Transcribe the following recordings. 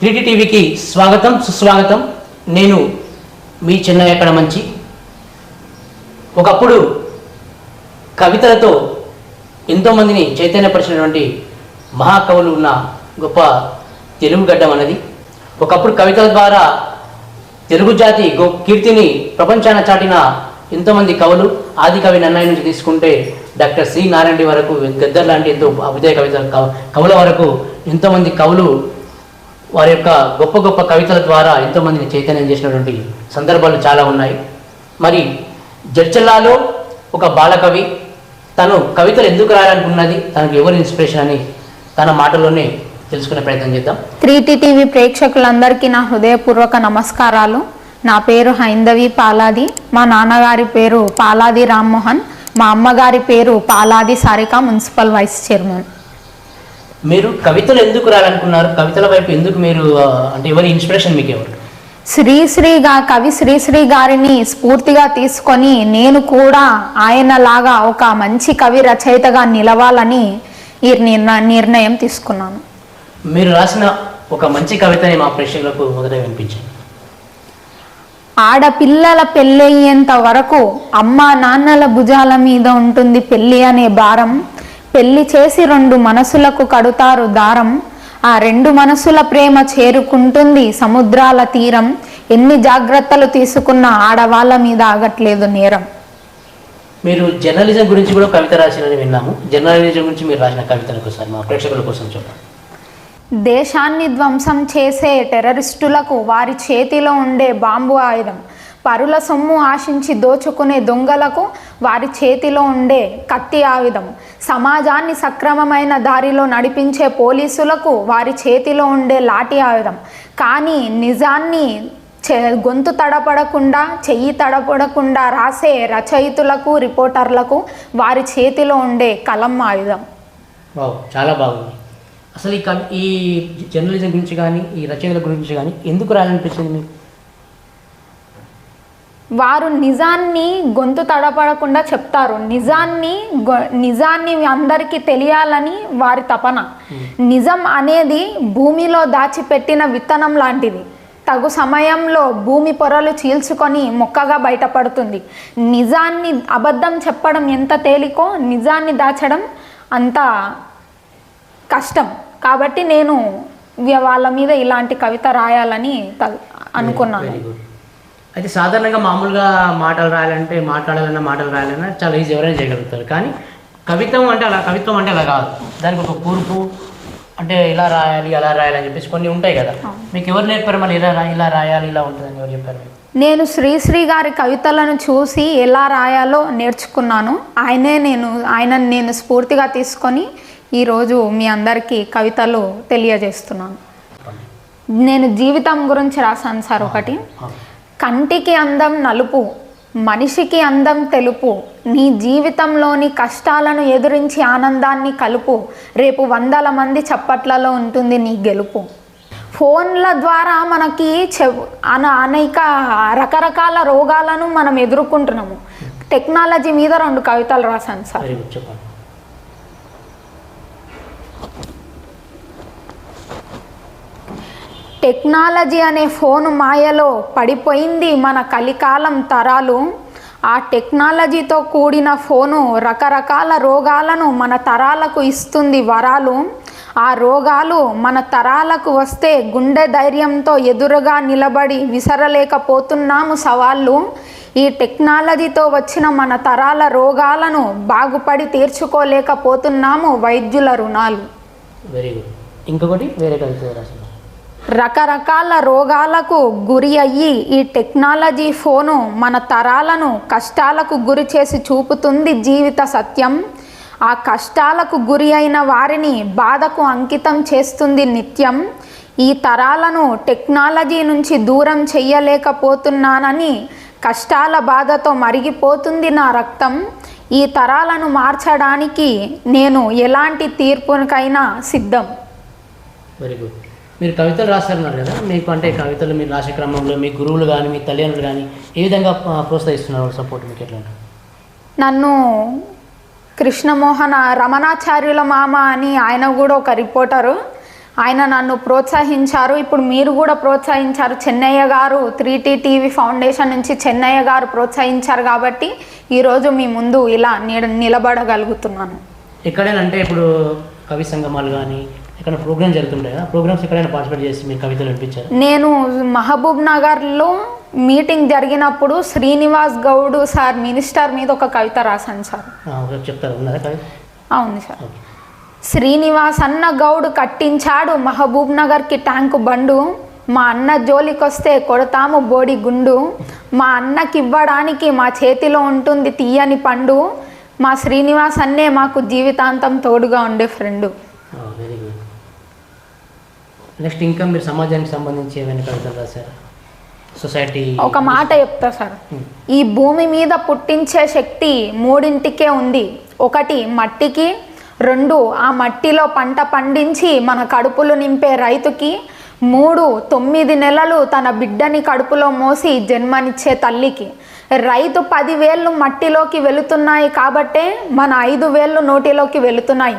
త్రీటీ టీవీకి స్వాగతం సుస్వాగతం. నేను మీ చెన్నై ఎక్కడ మంచి ఒకప్పుడు కవితలతో ఎంతోమందిని చైతన్యపరిచినటువంటి మహాకవులు ఉన్న గొప్ప తెలుగు గడ్డం అన్నది. ఒకప్పుడు కవితల ద్వారా తెలుగు జాతి గొ కీర్తిని ప్రపంచాన చాటిన ఎంతోమంది కవులు ఆది కవి నన్నయ్య నుంచి తీసుకుంటే డాక్టర్ సి నారాయణ వరకు గద్దర్ లాంటి ఎంతో అభిదయ కవిత కవుల వరకు ఎంతోమంది కవులు వారి యొక్క గొప్ప గొప్ప కవితల ద్వారా ఎంతోమందిని చైతన్యం చేసినటువంటి సందర్భాలు చాలా ఉన్నాయి. మరి జడ్చల్లాలో ఒక బాలకవి తను కవితలు ఎందుకు రాయాలనుకున్నది తనకు ఎవరు ఇన్స్పిరేషన్ అని తన మాటల్లోనే తెలుసుకునే ప్రయత్నం చేద్దాం. త్రీటీ టీవీ ప్రేక్షకులందరికీ నా హృదయపూర్వక నమస్కారాలు. నా పేరు హైందవి పాలాది మా నాన్నగారి పేరు పాలాది రామ్మోహన్ మా అమ్మగారి పేరు Paladi Sarika municipal vice chairman. మీరు కవితలు ఎందుకు రాయాలనుకున్నారు? కవితల వైపు ఎందుకు మీరు అంటే ఎవరి ఇన్స్పిరేషన్ మీకు ఎవరు? శ్రీశ్రీగా కవి శ్రీశ్రీ గారిని స్ఫూర్తిగా తీసుకొని నేను కూడా ఆయనలాగా ఒక మంచి కవి రచయితగా నిలవాలని ఈ నిర్ణ- నిర్ణయం తీసుకున్నాను. మీరు రాసిన ఒక మంచి కవితని మా ప్రేక్షకులకు మొదట వినిపించండి. ఆడపిల్లల పెళ్ళయ్యేంత వరకు అమ్మ నాన్నల భుజాల మీద ఉంటుంది పెళ్ళి అనే భారం. పెళ్ళి చేసి రెండు మనసులకు కడుతారు దారం. ఆ రెండు మనసుల ప్రేమ చేరుకుంటుంది సముద్రాల తీరం. ఎన్ని జాగ్రత్తలు తీసుకున్న ఆడవాళ్ళ మీద ఆగట్లేదు నేరం. మీరు జర్నలిజం గురించి కూడా కవిత రాసినని విన్నాము. జర్నలిజం గురించి మీరు రాసిన కవితల కోసం మా ప్రేక్షకుల కోసం చూడండి దేశాన్ని ధ్వంసం చేసే టెర్రరిస్టులకు వారి చేతిలో ఉండే బాంబు ఆయుధం. పరుల సొమ్ము ఆశించి దోచుకునే దొంగలకు వారి చేతిలో ఉండే కత్తి ఆయుధం. సమాజాన్ని సక్రమమైన దారిలో నడిపించే పోలీసులకు వారి చేతిలో ఉండే లాఠీ ఆయుధం. కానీ నిజాన్ని గొంతు తడపడకుండా చెయ్యి తడపడకుండా రాసే రచయితులకు రిపోర్టర్లకు వారి చేతిలో ఉండే కలం ఆయుధం. చాలా బాగుంది. అసలు ఈ ఈ జర్నలిజం గురించి కానీ ఈ రచయితల గురించి కానీ ఎందుకు రాయాలనిపించింది మీకు? వారు నిజాన్ని గొంతు తడపడకుండా చెప్తారు. నిజాన్ని గొ- నిజాన్ని అందరికీ తెలియాలని వారి తపన. నిజం అనేది భూమిలో దాచిపెట్టిన విత్తనం లాంటిది. తగు సమయంలో భూమి పొరలు చీల్చుకొని మొక్కగా బయటపడుతుంది. నిజాన్ని అబద్ధం చెప్పడం ఎంత తేలికో నిజాన్ని దాచడం అంత కష్టం. కాబట్టి నేను వాళ్ళ మీద ఇలాంటి కవిత రాయాలని త- అనుకున్నాను. అయితే సాధారణంగా మామూలుగా మాటలు రాయాలంటే మాట్లాడాలన్నా మాటలు రాయాలన్నా చాలా ఈజీ ఎవరైనా చేయగలుగుతారు. కానీ కవిత్వం అంటే అలా కవిత్వం అంటే అలా కాదు. దానికి ఒక కూర్పు అంటే ఇలా రాయాలి అలా రాయాలి అని చెప్పేసి కొన్ని ఉంటాయి కదా. మీకు ఎవరు నేర్పారు? మళ్ళీ ఇలా రా ఇలా రాయాలి ఇలా ఉంటుందని ఎవరు చెప్పారు? నేను శ్రీశ్రీ గారి కవితలను చూసి ఎలా రాయాలో నేర్చుకున్నాను. ఆయనే నేను ఆయన నేను స్ఫూర్తిగా తీసుకొని ఈరోజు మీ అందరికీ కవితలు తెలియజేస్తున్నాను. నేను జీవితం గురించి రాశాను సార్ ఒకటి. కంటికి అందం నలుపు మనిషికి అందం తెలుపు. నీ జీవితంలోని కష్టాలను ఎదురించి ఆనందాన్ని కలుపు. రేపు వందల మంది చప్పట్లలో ఉంటుంది నీ గెలుపు. ఫోన్ల ద్వారా మనకి చె అన అనేక రకరకాల రోగాలను మనం ఎదుర్కొంటున్నాము. టెక్నాలజీ మీద రెండు కవితలు రాశాను సార్ వెరీ గుడ్ చెప్పండి టెక్నాలజీ అనే ఫోను మాయలో పడిపోయింది మన కలికాలం తరాలు. ఆ టెక్నాలజీతో కూడిన ఫోను రకరకాల రోగాలను మన తరాలకు ఇస్తుంది వరాలు. ఆ రోగాలు మన తరాలకు వస్తే గుండె ధైర్యంతో ఎదురుగా నిలబడి విసరలేకపోతున్నాము సవాళ్ళు. ఈ టెక్నాలజీతో వచ్చిన మన తరాల రోగాలను బాగుపడి తీర్చుకోలేకపోతున్నాము వైద్యుల రుణాలు. వెరీ గుడ్ ఇంకొకటి వేరే కవిత రకరకాల రోగాలకు గురి అయ్యి ఈ టెక్నాలజీ ఫోను మన తరాలను కష్టాలకు గురి చేసి చూపుతుంది జీవిత సత్యం. ఆ కష్టాలకు గురి అయిన వారిని బాధకు అంకితం చేస్తుంది నిత్యం. ఈ తరాలను టెక్నాలజీ నుంచి దూరం చెయ్యలేకపోతున్నానని కష్టాల బాధతో మరిగిపోతుంది నా రక్తం. ఈ తరాలను మార్చడానికి నేను ఎలాంటి తీర్పుకైనా సిద్ధం. వెరీ గుడ్ మీరు కవితలు రాస్తారన్నారు కదా మీకు అంటే కవితలు మీరు రాసే క్రమంలో మీ గురువులు కానీ మీ తల్లిదండ్రులు కానీ ఏ విధంగా ప్రోత్సహిస్తున్నారు? సపోర్ట్ మీకు ఎట్లా? నన్ను కృష్ణమోహన రమణాచార్యుల మామ అని ఆయన కూడా ఒక రిపోర్టరు. ఆయన నన్ను ప్రోత్సహించారు. ఇప్పుడు మీరు కూడా ప్రోత్సహించారు. చెన్నయ్య గారు త్రీ టీ టీవీ ఫౌండేషన్ నుంచి చెన్నయ్య గారు ప్రోత్సహించారు కాబట్టి ఈరోజు మీ ముందు ఇలా నిల- నిలబడగలుగుతున్నాను. ఎక్కడైనా అంటే ఇప్పుడు కవి సంగమాలు కానీ ఎక్కడ ప్రోగ్రామ్ జరుగుతుంటాయి కదా? ప్రోగ్రామ్స్ ఎక్కడైనా పార్టిసిపేట్ చేసి మీరు కవితలు వినిపించారు? నేను మహబూబ్ నగర్లో మీటింగ్ జరిగినప్పుడు శ్రీనివాస్ గౌడ్ సార్ మినిస్టర్ మీద ఒక కవిత రాశాను సార్. చెప్తారు? అవును సార్. శ్రీనివాస్ అన్న గౌడ్ కట్టించాడు మహబూబ్ నగర్కి ట్యాంకు బండు. మా అన్న జోలికొస్తే కొడతాము బోడి గుండు. మా అన్నకి ఇవ్వడానికి మా చేతిలో ఉంటుంది తీయని పండు. మా శ్రీనివాస్ అన్నే మాకు జీవితాంతం తోడుగా ఉండే ఫ్రెండు. నెక్స్ట్ ఇంకా మీరు సమాజానికి సంబంధించి ఏమైనా కవితలు రాశారా? సొసైటీ ఒక మాట చెప్తా సార్. ఈ భూమి మీద పుట్టించే శక్తి మూడింటికే ఉంది. ఒకటి మట్టికి రెండు ఆ మట్టిలో పంట పండించి మన కడుపులు నింపే రైతుకి మూడు తొమ్మిది నెలలు తన బిడ్డని కడుపులో మోసి జన్మనిచ్చే తల్లికి. రైతు పదివేళ్ళు మట్టిలోకి వెళుతున్నాయి కాబట్టే మన ఐదు వేళ్ళు నోటిలోకి వెళుతున్నాయి.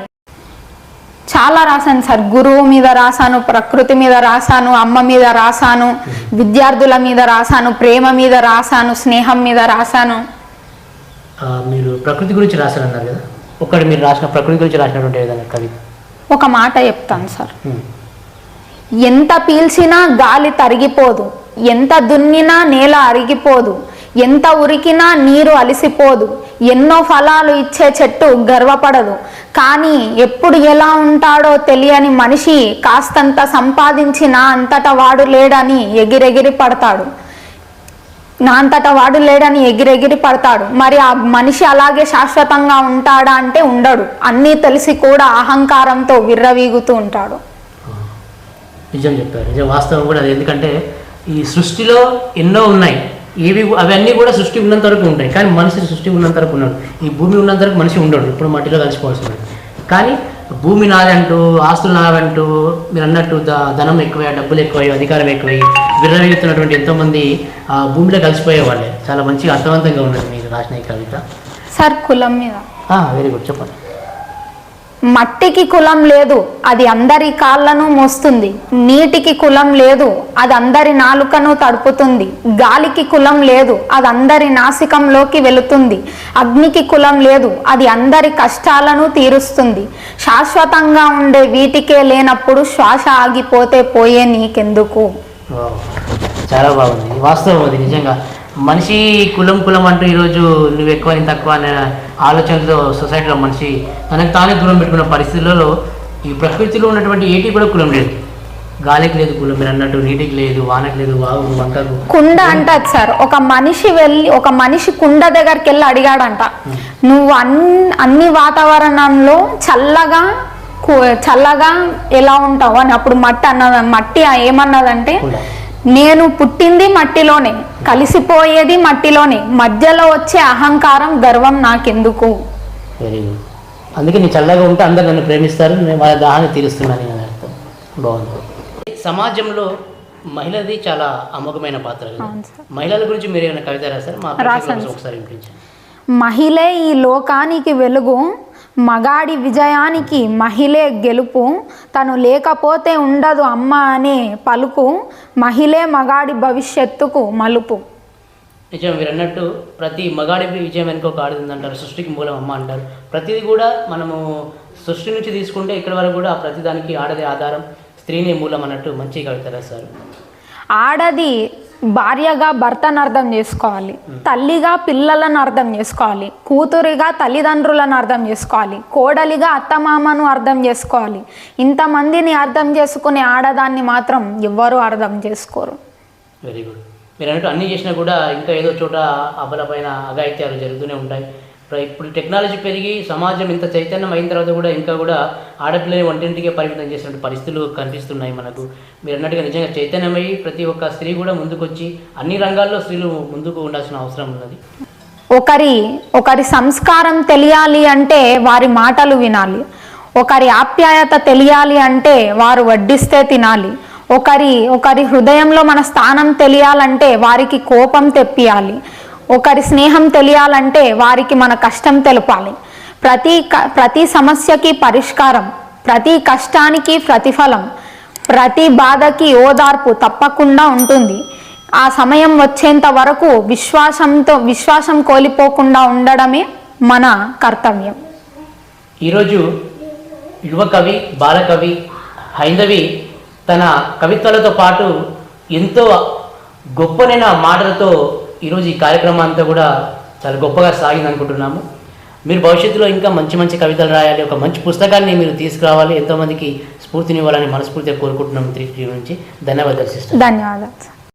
చాలా రాశాను సార్. గురువు మీద రాశాను ప్రకృతి మీద రాశాను అమ్మ మీద రాశాను విద్యార్థుల మీద రాశాను ప్రేమ మీద రాశాను స్నేహం మీద రాశాను. మీరు ప్రకృతి గురించి రాశారన్నారు కదా? ఒక్కటి మీరు రాసిన ప్రకృతి గురించి రాసినటువంటి ఏదైనా కవిత? ఒక మాట చెప్తాను సార్. ఎంత పీల్చినా గాలి తరిగిపోదు ఎంత దున్నినా నేల అరిగిపోదు ఎంత ఉరికినా నీరు అలిసిపోదు. ఎన్నో ఫలాలు ఇచ్చే చెట్టు గర్వపడదు. కానీ ఎప్పుడు ఎలా ఉంటాడో తెలియని మనిషి కాస్తంత సంపాదించినా అంతటా వాడు లేడని ఎగిరెగిరి పడతాడు. నా అంతట వాడు లేడని ఎగిరెగిరి పడతాడు. మరి ఆ మనిషి అలాగే శాశ్వతంగా ఉంటాడా అంటే ఉండడు. అన్నీ తెలిసి కూడా అహంకారంతో విర్రవీగుతూ ఉంటాడు. నిజం చెప్పారు. నిజం వాస్తవం కూడా అది. ఎందుకంటే ఈ సృష్టిలో ఎన్నో ఉన్నాయి. ఏవి అవన్నీ కూడా సృష్టి ఉన్నంత వరకు ఉంటాయి. కానీ మనిషి సృష్టి ఉన్నంత వరకు ఉన్నాడు ఈ భూమి ఉన్నంత వరకు మనిషి ఉండడు. ఇప్పుడు మట్టిలో కలిసిపోవాల్సింది కానీ భూమి నాదంటూ ఆస్తులు నావంటూ మీరు అన్నట్టు ధనం ఎక్కువై డబ్బులు ఎక్కువై అధికారం ఎక్కువై విర్రవీగుతున్నటువంటి ఎంతోమంది ఆ భూమిలో కలిసిపోయే వాళ్ళే. చాలా మంచిగా అర్థవంతంగా ఉన్నది మీరు రాసిన ఈ కవిత. సార్ కులం మీద వెరీ గుడ్. చెప్పండి. మట్టికి కులం లేదు అది అందరి కాళ్ళను మోస్తుంది. నీటికి కులం లేదు అది అందరి నాలుకను తడుపుతుంది. గాలికి కులం లేదు అది అందరి నాసికంలోకి వెళుతుంది. అగ్నికి కులం లేదు అది అందరి కష్టాలను తీరుస్తుంది. శాశ్వతంగా ఉండే వీటికే లేనప్పుడు శ్వాస ఆగిపోతే పోయే నీకెందుకు? చాలా బాగుంది. వాస్తవం అది నిజంగా. మనిషి కులం కులం అంటూ ఈరోజు నువ్వు ఎక్కువ తక్కువ అనే ఆలోచనతో సొసైటీలో మనిషి తనకు తానే దూరం పెట్టుకున్న పరిస్థితులలో ఈ ప్రకృతిలో ఉన్నటువంటి ఏటి కూడా కులం లేదు. గాలికి లేదు కులం మీరు అన్నట్టు నీటికి లేదు వానకి లేదు వాగు వంకకు. కుండ అంటది సార్. ఒక మనిషి వెళ్ళి ఒక మనిషి కుండ దగ్గరికి వెళ్ళి అడిగాడంట. నువ్వు అన్ని అన్ని వాతావరణంలో చల్లగా చల్లగా ఎలా ఉంటావు అని. అప్పుడు మట్టి అన్నది మట్టి ఏమన్నదంటే నేను పుట్టింది మట్టిలోనే కలిసిపోయేది మట్టిలోనే మధ్యలో వచ్చే అహంకారం గర్వం నాకెందుకు? వెరీ గుడ్ అందుకే నీ చల్లగా ఉంటే అందరు నన్ను ప్రేమిస్తారు నేను వాళ్ళ దాహాన్ని తీరుస్తున్నాను అని అర్థం. బాగుంది. సమాజంలో మహిళది చాలా అమోఘమైన పాత్ర కదా. అవును సార్. మహిళల గురించి మీరు ఏమైనా కవిత రాశారు? మా రాశాను ప్రేక్షకులకు ఒకసారి వినిపించండి. మహిళే ఈ లోకానికి వెలుగు మగాడి విజయానికి మహిళే గెలుపు. తను లేకపోతే ఉండదు అమ్మ అనే పలుకు. మహిళే మగాడి భవిష్యత్తుకు మలుపు. నిజం మీరు అన్నట్టు ప్రతి మగాడి విజయం వెనుక ఒక ఆడది అంటారు సృష్టికి మూలం అమ్మ అంటారు. ప్రతిదీ కూడా మనము సృష్టి నుంచి తీసుకుంటే ఇక్కడ వరకు కూడా ఆ ప్రతి దానికి ఆడదే ఆధారం. స్త్రీనే మూలం అన్నట్టు మంచి కవిత రాశారు. ఆడది భార్యగా భర్తను అర్థం చేసుకోవాలి. తల్లిగా పిల్లలను అర్థం చేసుకోవాలి. కూతురిగా తల్లిదండ్రులను అర్థం చేసుకోవాలి. కోడలిగా అత్తమామను అర్థం చేసుకోవాలి. ఇంతమందిని అర్థం చేసుకునే ఆడదాన్ని మాత్రం ఎవ్వరూ అర్థం చేసుకోరు. Very good. మీరు అన్నట్టు అన్నీ చేసినా కూడా ఇంకా ఏదో చోట అబల పైన అఘాయిత్యాలు జరుగుతూనే ఉంటాయి. ఇప్పుడు టెక్నాలజీ పెరిగి సమాజం ఇంత చైతన్యం అయిన తర్వాత కూడా ఇంకా కూడా ఆడపిల్లని వంటింటికే పరిమితం చేసినటువంటి పరిస్థితులు కనిపిస్తున్నాయి మనకు. మీరు అన్నట్టుగా నిజంగా చైతన్యమై ప్రతి ఒక్క స్త్రీ కూడా ముందుకొచ్చి అన్ని రంగాల్లో స్త్రీలు ముందుకు ఉండాల్సిన అవసరం ఉన్నది. ఒకరి ఒకరి సంస్కారం తెలియాలి అంటే వారి మాటలు వినాలి. ఒకరి ఆప్యాయత తెలియాలి అంటే వారు వడ్డిస్తే తినాలి. ఒకరి ఒకరి హృదయంలో మన స్థానం తెలియాలంటే వారికి కోపం తెప్పియాలి. ఒకరి స్నేహం తెలియాలంటే వారికి మన కష్టం తెలపాలి. ప్రతి క- ప్రతి సమస్యకి పరిష్కారం ప్రతి కష్టానికి ప్రతిఫలం ప్రతి బాధకి ఓదార్పు తప్పకుండా ఉంటుంది. ఆ సమయం వచ్చేంత వరకు విశ్వాసంతో విశ్వాసం కోల్పోకుండా ఉండడమే మన కర్తవ్యం. ఈరోజు యువ కవి బాలకవి హైందవి తన కవిత్వాలతో పాటు ఎంతో గొప్పనైన మాటలతో ఈరోజు ఈ కార్యక్రమం అంతా కూడా చాలా గొప్పగా సాగింది అనుకుంటున్నాము మీరు భవిష్యత్తులో ఇంకా మంచి మంచి కవితలు రాయాలి ఒక మంచి పుస్తకాన్ని మీరు తీసుకురావాలి ఎంతోమందికి స్ఫూర్తినివ్వాలని మనస్ఫూర్తిగా కోరుకుంటున్నాము త్రీ నుంచి. ధన్యవాదాలు సిస్టర్. ధన్యవాదాలు.